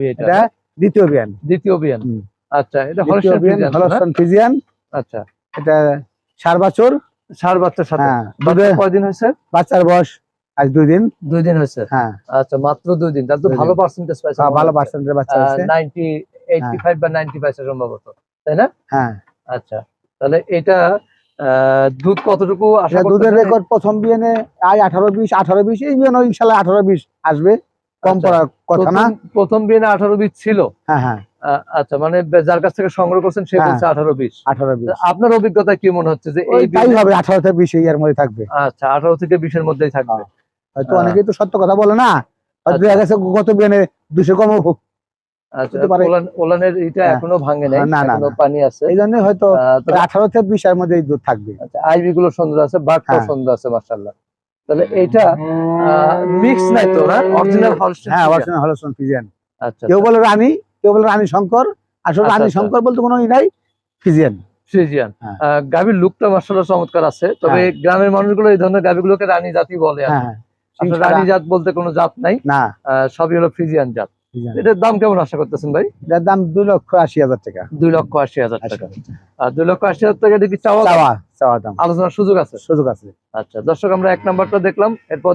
এটা দ্বিতীয় বিয়ান। দ্বিতীয় বিয়ান। আচ্ছা এটা? হলস্টন ফিজিয়ান আচ্ছা। এটা সার বাছুর। সার বাচ্চার সাথে। হ্যাঁ কয়দিন হয়েছে? বাচ্চার বয়স আজ দুই দিন। দুই দিন হয়েছে? হ্যাঁ। আচ্ছা মাত্র দুই দিন। তাহলে তো ভালো পার্সেন্টেজ পাইছে ভালো পার্সেন্টের বাচ্চা আছে নাইনটি এইটটি ফাইভ বা নাইনটি পাইছে সম্ভবত। তাই না? হ্যাঁ। আচ্ছা তাহলে এটা আহ, দুধ কতটুকু আশা দুধের রেকর্ড প্রথম বিয়ানে আয় আঠারো বিশ আঠারো বিশ এই বিয়ানে ইনশাল্লাহ আঠারো বিশ আসবে। কম আচ্ছা। পড়ার কথা না? প্রথম- বিয়ে আঠারো বিশ ছিল। হ্যাঁ হ্যাঁ। আচ্ছা মানে যার কাছ থেকে সংগ্রহ করছেন সে হ্যাঁ। বলছে আঠারো বিশ। আঠারো বিশ। আপনার অভিজ্ঞতা কি মনে হচ্ছে যে এই তাই হবে আঠারো থেকে বিশ এই এর মধ্যে থাকবে। আচ্ছা আঠারো থেকে বিশের মধ্যেই থাকবে। হয়তো অনেকেই তো সত্য কথা বলে না। আচ্ছা। দেখা গেছে গত বিয়ানে দুশো কম হোক। আচ্ছা ওলানের এটা। এখনও ভাঙে নাই এখনও পানি আছে। এই জন্য হয়তো আহ, আঠারো থেকে বিশ এর মধ্যে দুধ থাকবে। আচ্ছা আইবি গুলো সুন্দর আছে বাটটাও হ্যাঁ। সুন্দর আছে মাশাআল্লাহ। তাহলে এটা মিক্স নাই তো না অরিজিনাল হলস্টাইন হ্যাঁ অরিজিনাল হলস্টাইন ফিজিয়ান আচ্ছা কেউ বলে রানী কেউ বলে রানী শঙ্কর। আসলে আচ্ছা, রানী আচ্ছা। শঙ্কর বলতে কোনো ই নাই ফিজিয়ান ফ্রিজিয়ান হ্যাঁ। গাভীর লুকটা মাশাআল্লাহ চমৎকার আছে। তবে হ্যাঁ। গ্রামের মানুষগুলো এই ধরনের গাভীগুলোকে রানী জাতি বলে। হ্যাঁ হ্যাঁ। রানী জাত বলতে কোনো জাত নাই। সবই হলো ফ্রিজিয়ান জাত। এটার দাম কেমন আশা করতেছেন ভাই? এটার দাম দুই লক্ষ আশি হাজার টাকা। দুই লক্ষ আশি হাজার টাকা। আর দুই লক্ষ আশি হাজার টাকা এটা কি চাওয়া? চাওয়া দাম। আলোচনার সুযোগ আছে? সুযোগ আছে। আচ্ছা দর্শক আমরা এক নাম্বারটা দেখলাম এরপর